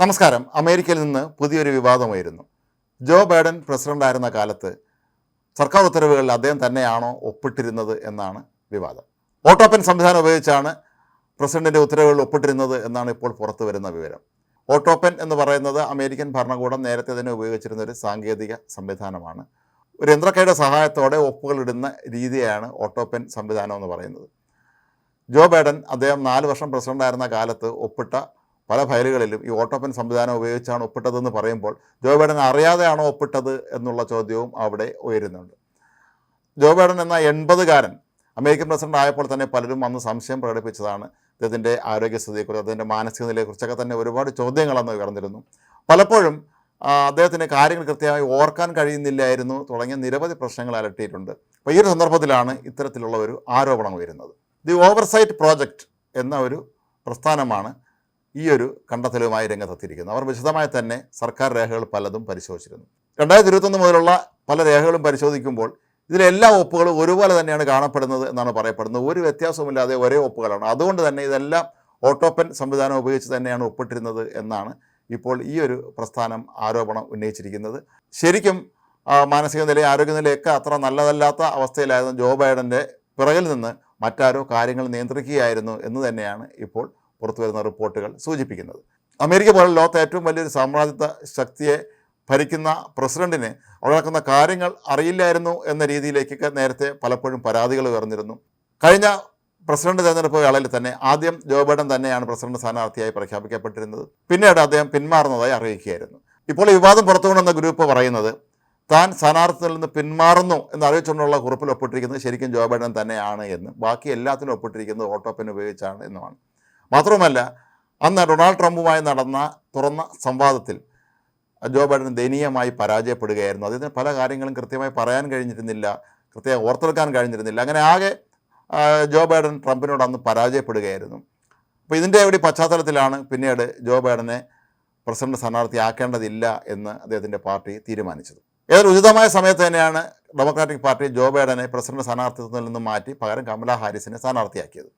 നമസ്കാരം. അമേരിക്കയിൽ നിന്ന് പുതിയൊരു വിവാദമായിരുന്നു ജോ ബൈഡൻ പ്രസിഡന്റായിരുന്ന കാലത്ത് സർക്കാർ ഉത്തരവുകളിൽ അദ്ദേഹം തന്നെയാണോ ഒപ്പിട്ടിരുന്നത് എന്നാണ് വിവാദം. ഓട്ടോപ്പൻ സംവിധാനം ഉപയോഗിച്ചാണ് പ്രസിഡന്റിന്റെ ഉത്തരവുകളിൽ ഒപ്പിട്ടിരുന്നത് എന്നാണ് ഇപ്പോൾ പുറത്തു വരുന്ന വിവരം. ഓട്ടോപ്പൻ എന്ന് പറയുന്നത് അമേരിക്കൻ ഭരണകൂടം നേരത്തെ തന്നെ ഉപയോഗിച്ചിരുന്ന ഒരു സാങ്കേതിക സംവിധാനമാണ്. ഒരു യന്ത്രക്കയുടെ സഹായത്തോടെ ഒപ്പുകളിടുന്ന രീതിയാണ് ഓട്ടോപ്പൻ സംവിധാനം എന്ന് പറയുന്നത്. ജോ ബൈഡൻ അദ്ദേഹം നാല് വർഷം പ്രസിഡന്റായിരുന്ന കാലത്ത് ഒപ്പിട്ട പല ഫയലുകളിലും ഈ ഓട്ടോപ്പൻ സംവിധാനം ഉപയോഗിച്ചാണ് ഒപ്പിട്ടതെന്ന് പറയുമ്പോൾ ജോ ബൈഡൻ അറിയാതെയാണോ ഒപ്പിട്ടത് എന്നുള്ള ചോദ്യവും അവിടെ ഉയരുന്നുണ്ട്. ജോ ബൈഡൻ എന്ന എൺപതുകാരൻ അമേരിക്കൻ പ്രസിഡന്റ് ആയപ്പോൾ തന്നെ പലരും അന്ന് സംശയം പ്രകടിപ്പിച്ചതാണ്. അദ്ദേഹത്തിന്റെ ആരോഗ്യസ്ഥിതിയെക്കുറിച്ച് അദ്ദേഹത്തിന്റെ മാനസിക നിലയെക്കുറിച്ചൊക്കെ തന്നെ ഒരുപാട് ചോദ്യങ്ങൾ അന്ന് ഉയർന്നിരുന്നു. പലപ്പോഴും അദ്ദേഹത്തിന് കാര്യങ്ങൾ കൃത്യമായി ഓർക്കാൻ കഴിയുന്നില്ലായിരുന്നു തുടങ്ങിയ നിരവധി പ്രശ്നങ്ങൾ അലട്ടിയിട്ടുണ്ട്. അപ്പോൾ ഈ ഒരു സന്ദർഭത്തിലാണ് ഇത്തരത്തിലുള്ള ഒരു ആരോപണം ഉയരുന്നത്. ദി ഓവർസൈറ്റ് പ്രോജക്റ്റ് എന്ന ഒരു പ്രസ്ഥാനമാണ് ഈ ഒരു കണ്ടെത്തലുമായി രംഗത്തെത്തിയിരിക്കുന്നത് അവർ വിശദമായി തന്നെ സർക്കാർ രേഖകൾ പലതും പരിശോധിച്ചിരുന്നു. രണ്ടായിരത്തി ഇരുപത്തൊന്ന് മുതലുള്ള പല രേഖകളും പരിശോധിക്കുമ്പോൾ ഇതിലെല്ലാ ഒപ്പുകളും ഒരുപോലെ തന്നെയാണ് കാണപ്പെടുന്നത് എന്നാണ് പറയപ്പെടുന്നത്. ഒരു വ്യത്യാസവുമില്ലാതെ ഒരേ ഒപ്പുകളാണ് അതുകൊണ്ട് തന്നെ ഇതെല്ലാം ഓട്ടോപ്പൻ സംവിധാനം ഉപയോഗിച്ച് തന്നെയാണ് ഒപ്പിട്ടിരുന്നത് എന്നാണ് ഇപ്പോൾ ഈ ഒരു പ്രസ്ഥാനം ആരോപണം ഉന്നയിച്ചിരിക്കുന്നത്. ശരിക്കും മാനസിക നില ആരോഗ്യനിലയൊക്കെ അത്ര നല്ലതല്ലാത്ത അവസ്ഥയിലായിരുന്നു ജോ ബൈഡന്റെ പിറകിൽ നിന്ന് മറ്റാരോ കാര്യങ്ങൾ നിയന്ത്രിക്കുകയായിരുന്നു എന്ന് തന്നെയാണ് ഇപ്പോൾ പുറത്തു വരുന്ന റിപ്പോർട്ടുകൾ സൂചിപ്പിക്കുന്നത്. അമേരിക്ക പോലെ ലോകത്തെ ഏറ്റവും വലിയൊരു സാമ്രാജ്യത്വ ശക്തിയെ ഭരിക്കുന്ന പ്രസിഡന്റിന് അവിടെ നടക്കുന്ന കാര്യങ്ങൾ അറിയില്ലായിരുന്നു എന്ന രീതിയിലേക്കൊക്കെ നേരത്തെ പലപ്പോഴും പരാതികൾ ഉയർന്നിരുന്നു. കഴിഞ്ഞ പ്രസിഡന്റ് തെരഞ്ഞെടുപ്പ് വേളയിൽ തന്നെ ആദ്യം ജോ ബൈഡൻ തന്നെയാണ് പ്രസിഡന്റ് സ്ഥാനാർത്ഥിയായി പ്രഖ്യാപിക്കപ്പെട്ടിരുന്നത്. പിന്നീട് അദ്ദേഹം പിന്മാറുന്നതായി അറിയിക്കുകയായിരുന്നു. ഇപ്പോൾ ഈ വിവാദം പുറത്തുകൊണ്ടെന്ന ഗ്രൂപ്പ് പറയുന്നത് താൻ സ്ഥാനാർത്ഥിയിൽ നിന്ന് പിന്മാറുന്നു എന്ന് അറിയിച്ചുകൊണ്ടുള്ള കുറിപ്പിൽ ഒപ്പിട്ടിരിക്കുന്നത് ശരിക്കും ജോ ബൈഡൻ തന്നെയാണ് എന്ന്. ബാക്കി എല്ലാത്തിനും ഒപ്പിട്ടിരിക്കുന്നത് ഓട്ടോപ്പൻ ഉപയോഗിച്ചാണ് എന്നുമാണ്. മാത്രവുമല്ല അന്ന് ഡൊണാൾഡ് ട്രംപുമായി നടന്ന തുറന്ന സംവാദത്തിൽ ജോ ബൈഡൻ ദയനീയമായി പരാജയപ്പെടുകയായിരുന്നു. അദ്ദേഹത്തിന് പല കാര്യങ്ങളും കൃത്യമായി പറയാൻ കഴിഞ്ഞിരുന്നില്ല കൃത്യമായി ഓർത്തെടുക്കാൻ കഴിഞ്ഞിരുന്നില്ല. അങ്ങനെ ആകെ ജോ ബൈഡൻ ട്രംപിനോട് അന്ന് പരാജയപ്പെടുകയായിരുന്നു. അപ്പോൾ ഇതിന്റെ ഒരു പശ്ചാത്തലത്തിലാണ് പിന്നീട് ജോ ബൈഡനെ പ്രസിഡന്റ് സ്ഥാനാർത്ഥിയാക്കേണ്ടതില്ല എന്ന് അദ്ദേഹത്തിന്റെ പാർട്ടി തീരുമാനിച്ചത്. ഏതൊരു ഉചിതമായ സമയത്ത് തന്നെയാണ് ഡെമോക്രാറ്റിക് പാർട്ടി ജോ ബൈഡനെ പ്രസിഡന്റ് സ്ഥാനാർത്ഥിത്വത്തിൽ നിന്നും മാറ്റി പകരം കമലാ ഹാരിസിനെ സ്ഥാനാർത്ഥിയാക്കിയത്.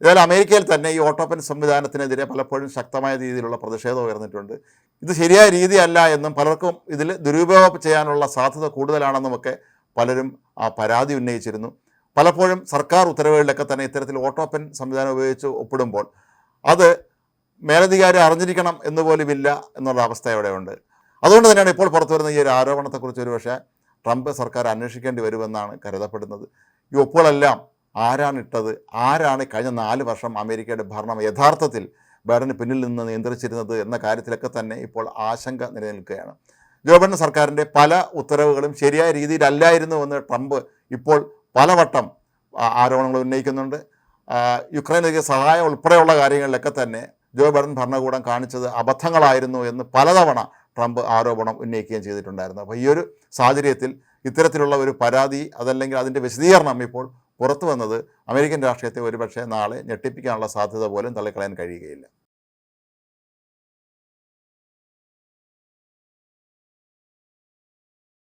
ഇതായാലും അമേരിക്കയിൽ തന്നെ ഈ ഓട്ടോപ്പൻ സംവിധാനത്തിനെതിരെ പലപ്പോഴും ശക്തമായ രീതിയിലുള്ള പ്രതിഷേധം ഉയർന്നിട്ടുണ്ട്. ഇത് ശരിയായ രീതിയല്ല എന്നും പലർക്കും ഇതിൽ ദുരുപയോഗം ചെയ്യാനുള്ള സാധ്യത കൂടുതലാണെന്നുമൊക്കെ പലരും ആ പരാതി ഉന്നയിച്ചിരുന്നു. പലപ്പോഴും സർക്കാർ ഉത്തരവുകളിലൊക്കെ തന്നെ ഇത്തരത്തിൽ ഓട്ടോപ്പൻ സംവിധാനം ഉപയോഗിച്ച് ഒപ്പിടുമ്പോൾ അത് മേലധികാരി അറിഞ്ഞിരിക്കണം എന്ന് പോലുമില്ല എന്നുള്ള അവസ്ഥ ഇവിടെയുണ്ട് അതുകൊണ്ട് തന്നെയാണ് ഇപ്പോൾ പുറത്തു വരുന്ന ഈ ഒരു ആരോപണത്തെക്കുറിച്ച് ഒരു പക്ഷേ ട്രംപ് സർക്കാർ അന്വേഷിക്കേണ്ടി വരുമെന്നാണ് കരുതപ്പെടുന്നത്. ഈ ഒപ്പുകളെല്ലാം ആരാണ് ഇട്ടത് ആരാണ് കഴിഞ്ഞ നാല് വർഷം അമേരിക്കയുടെ ഭരണം യഥാർത്ഥത്തിൽ ബൈഡന് പിന്നിൽ നിന്ന് നിയന്ത്രിച്ചിരുന്നത് എന്ന കാര്യത്തിലൊക്കെ തന്നെ ഇപ്പോൾ ആശങ്ക നിലനിൽക്കുകയാണ്. ജോ ബൈഡൻ സർക്കാരിന്റെ പല ഉത്തരവുകളും ശരിയായ രീതിയിലല്ലായിരുന്നു എന്ന് ട്രംപ് ഇപ്പോൾ പലവട്ടം ആരോപണങ്ങൾ ഉന്നയിക്കുന്നുണ്ട്. യുക്രൈനിലേക്ക് സഹായം ഉൾപ്പെടെയുള്ള കാര്യങ്ങളിലൊക്കെ തന്നെ ജോ ബൈഡൻ ഭരണകൂടം കാണിച്ചത് അബദ്ധങ്ങളായിരുന്നു എന്ന് പലതവണ ട്രംപ് ആരോപണം ഉന്നയിക്കുകയും ചെയ്തിട്ടുണ്ടായിരുന്നു. അപ്പോൾ ഈ ഒരു സാഹചര്യത്തിൽ ഇത്തരത്തിലുള്ള ഒരു പരാതി അതല്ലെങ്കിൽ അതിന്റെ വിശദീകരണം ഇപ്പോൾ പുറത്തു വന്നത് അമേരിക്കൻ രാഷ്ട്രീയത്തെ ഒരുപക്ഷെ നാളെ ഞെട്ടിപ്പിക്കാനുള്ള സാധ്യത പോലും തള്ളിക്കളയാൻ കഴിയുകയില്ല.